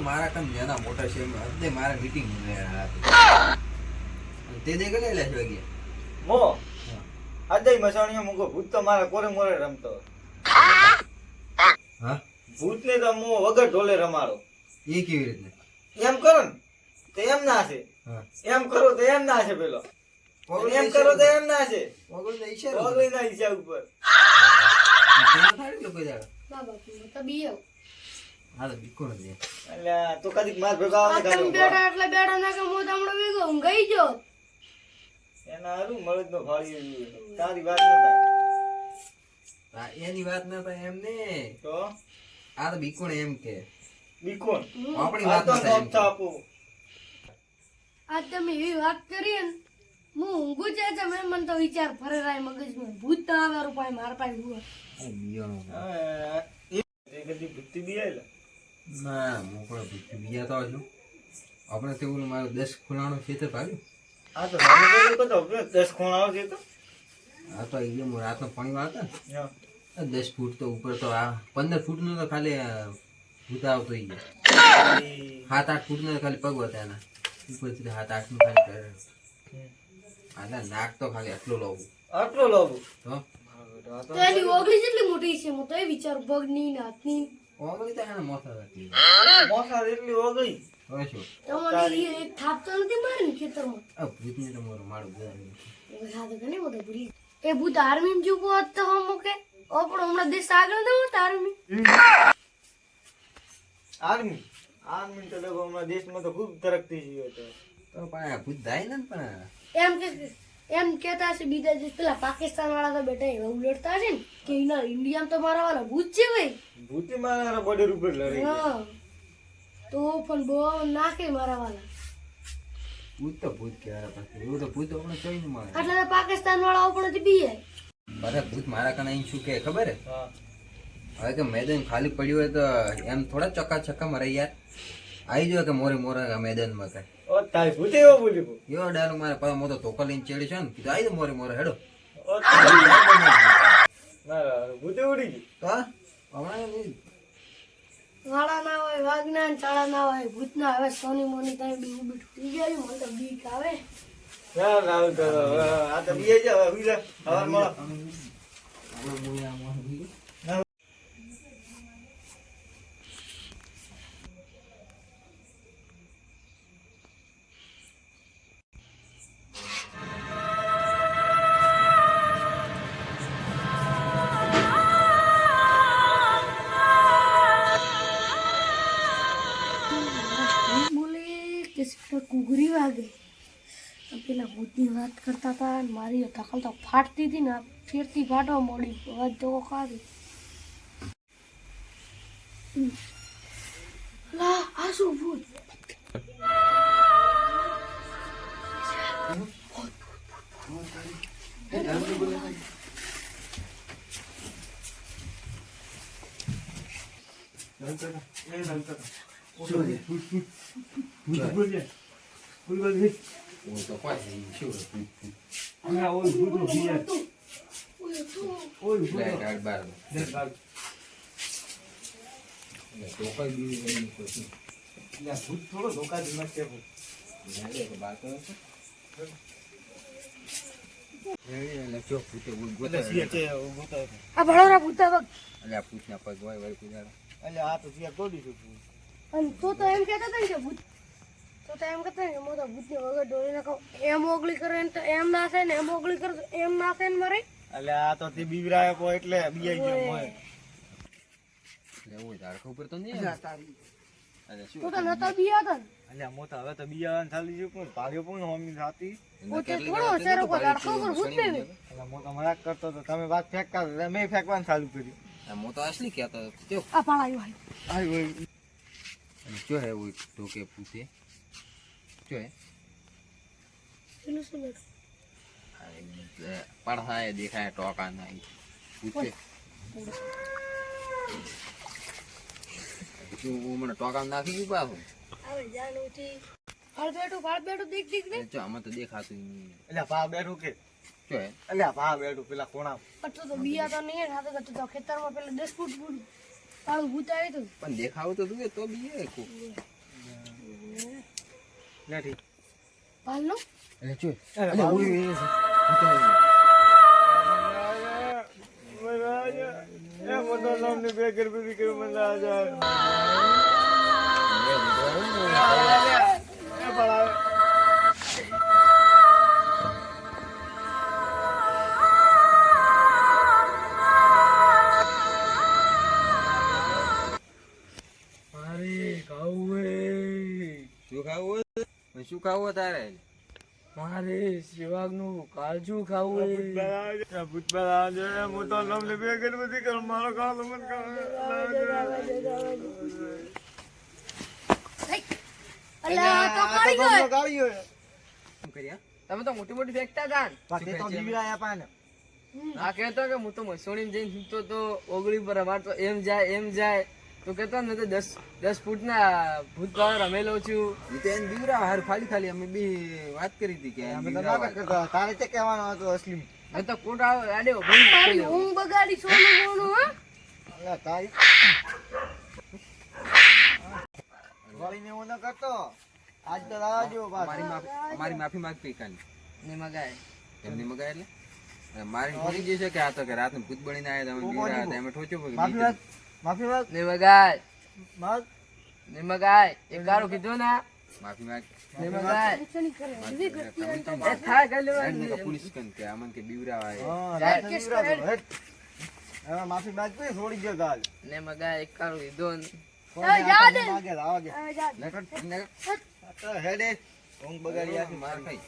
મારા કામ નાના મોટા છે એટલે મારા મીટિંગ તે દે ગલે લે વાગે મો આજે મસાણીયા મૂકો. ભૂત તો મારા કોરે મોરે રમતો હા? ભૂત ને તો મો વગર ઢોલે રમાડો. એ કેવી રીતે એમ કરો ને તો એમ ના છે. એમ કરો તો એમ ના છે પેલો. એમ કરો તો એમ ના છે. ઓગળી ના ઈશારો ઓગળી ના હિસાબ ઉપર. ના બાપુ તો બીયો એટલે તો કદીક માર ભેગા આવે એટલે ના કે ઊંઘાઈ એના હારું મળદ નો ફાળી તારી વાત ન થાય. એની વાત ના થાય એમ ને. તો? આ તો બીકોણ એમ કે. બીકોન આપણી વાત થાય. આપો. આ તમે એવી વાત કરી ને હું ઊંઘું છે તમે મને તો વિચાર ફરે રાય મગજમાં. ભૂત તો આવે રૂપાય માર પાસે ભૂત એ કદી ભૂતી બી આયેલા? ના મોકળો બીજું બીજા તો છું. આપણે તેવું ઓલું દસ દસ છે ખેતર ભાગ્યું હા તો દસ ખૂણાઓ છે તો? આ તો એ હું રાતનો પાણી વાળતા ને? દસ ફૂટ તો ઉપર તો આ પંદર ફૂટનો તો ખાલી ભૂત આવતો ઈ. એ- સાત આઠ ફૂટનો તો ખાલી પગ હતા એના. ઉપરથી તો સાત આઠનું ખાલી કરે. આના નાક તો ખાલી આટલો લઉં આટલો લાવો? તો તો તો ઓગળી જેટલી મોટી છે હું તો એ વિચાર પગની નાક હાથની ઓગળી તો એના મોથા હતી મોસા એટલી ઓગળી. હવે શું? તમને ઈ એક થાપ તો નથી મારી ને ખેતરમાં? આ ભૂતને તો મારું મારું બધા હા તો ઘણી બધા ભૂલી એ ભૂત આર્મી માં હોત તો હમ મૂકે. ઓ પણ હમણાં દેશ આગળ ન હોત આર્મી. આર્મી? આર્મી તો લોકો હમણાં દેશમાં તો ખૂબ તરક્કી ગયો તો પણ આ ભૂત ને પણ એમ કે એમ કેતા છે બીજા દિવસ પેલા પાકિસ્તાન વાળા તો બેટા એવા ઉલટતા છે ને કે એના ઇન્ડિયામાં તો મારા વાળા ભૂત છે ભાઈ. ભૂતી મારા બોર્ડર ઉપર લડે હા. તો પણ બહુ નાખે મારા વાળા ભૂત તો ભૂત કહેવાય પછી એવું તો ભૂત આપણે કઈ નહીં મારે. એટલે તો પાકિસ્તાન વાળા ઉપરથી બી જાય અરે ભૂત મારા કને અહીં શું કે ખબર હે? હવે કે મેદાન ખાલી પડ્યું હોય તો એમ થોડા ચક્કા ચક્કા મરે યાર. આવી જો કે મોરે મોરે મેદાનમાં કઈ. તારી ભૂતે એવો બોલી. એવો ડાયલોગ મારે પાસે મોટો ધોકા લઈને ચેડી છે ને કીધું આવી મોરે મોરે હેડો. ઓ તારી ના ના, ભૂતે ઉડી ગઈ. તો હમણાં. વાળા ના હોય વાઘના ને ચાળા ના હોય ભૂત ના હવે સોની મોની તમે બી ઊભી થઈ ગઈ મને તો બીક આવે. ના ના આવું તો હવે આ તો બીએ જાવ હવે બીજા હવે મળો કે સિક્કા કુગરી વાગે. પેલા ભૂતની વાત કરતા હતા અને મારી ધકલ તો ફાટતી હતી ને ફેરતી ફાટવા મળી અવાજ તો ખાધી. લા, આ શું ભૂત? ઓય તો કોઈ નહીં. શું હતું? લે, ગાડ બાર દો. લે, તોકોય બીવી નહીં કોઈ. ભૂત થોડો ધોકા જ નથી લે, લે, તો બાર કરો છો. લે, લે, લે, જો ભૂતે ઉલ ગોતે. આ ભણોરા ભૂતા વગ અલે આ ભૂતના પગ વાય વાય કુદાડો. એટલે આ તો સિયા તોડી શકું અને તો તો એમ કહેતા હતા ને કે ભૂત તો તો એમ કહેતા ને કે મોટા ભૂતને વગર ડોળી નાખો. એમ ઓગળી કરે ને તો એમ ના થાય ને એમ ઓગળી કરે તો એમ ના થાય ને મરે? એટલે આ તો તે બીવરાય કો એટલે બીજાઈ ગયો હોય. લે, ઓય ઝાડખા ઉપર તો નહીં. શું તો તો નતા બી હતા ને? મોટા હવે તો બીજાવાનું થાલી ગયું પણ ભાગ્યો પણ હોમી થાતી. પોતે થોડો સેરો કો લડકો પર ભૂત ને. એટલે મોટા મજાક કરતો તો તમે વાત ફેંકતા હતા મેં ફેંકવાનું ચાલુ કર્યું આ અસલી કહેતો હતો. આ આવી હોય અને જો હે ઓય ટોકે પૂછે. જો હે. પેલું શું એ દેખાય ટોકા નહીં પૂછે. જો હું મને ટોકા નાખી ગયું પાછું. આવે જાન ઉઠી. ફાળ બેઠું ફાળ બેઠું દેખ દેખ ને જો આમાં તો દેખાતું નહીં. એટલે ભા બેઠું કે? જો હે. એટલે ભા બેઠું પેલા કોણા કટો તો બિયા તો નહીં કટો તો ખેતરમાં પેલા દસ ફૂટ ફૂટ કાળું ભૂત આવ્યું હતું પણ દેખાવ તો તું તો બી એ કોક. નથી પાલનો એટલે ચૂ અરે એટલે બાબુ. ઓય, ઓય, ઓય. મારે શું ખાવું તારે મારે શિવાગનું કાજુ ખાવું હું તો નામ ગણપતિ કરું મારો કાળો મન તમે તો મોટી મોટી ફેંકતા હતા ને. પાકે તો બીવડાયા પાને. આ કહેતો કે હું તો મસોણી જઈને સૂતો તો ઓગળી પર અમાર તો એમ જાય એમ જાય. તો કેતો ને તો દસ દસ ફૂટના ભૂત પાવર રમેલો છું. તો એને બીવરાવ હાર ખાલી ખાલી અમે બી વાત કરી હતી કે. તારે તે કહેવાનો હતો અસલી. મેં તો કોટ આડ્યો તારી ઊંઘ બગાડી સોનું બોનું હા. અલા તારી વળીને એવું ન કરતો. આજ તો લાવજો મારી માફી અમારી માફી માંગતી કાની ને મગાય. એમની મગાય એટલે? મારી થોડી જે છે કે આ તો કે રાતનું ભૂત બળીને આવ્યા તમે હતા એમ ઠોચ્યો માફી માફી માંગ. ને મગાય માંગ. ને મગાય એક ગારો કીધો ના. માફી માંગ. ને મગાય એ થાય કે પોલીસ કન કે આમન કે બીવરાવ હા હેડ, રાતને હવે માફી માંગ છોડી ગયો ગાલ. ને મગાય એક ગારો કીધો ને. નકર નકર હેડે. ઊંઘ બગાડી આખી મારી. ખાઈ.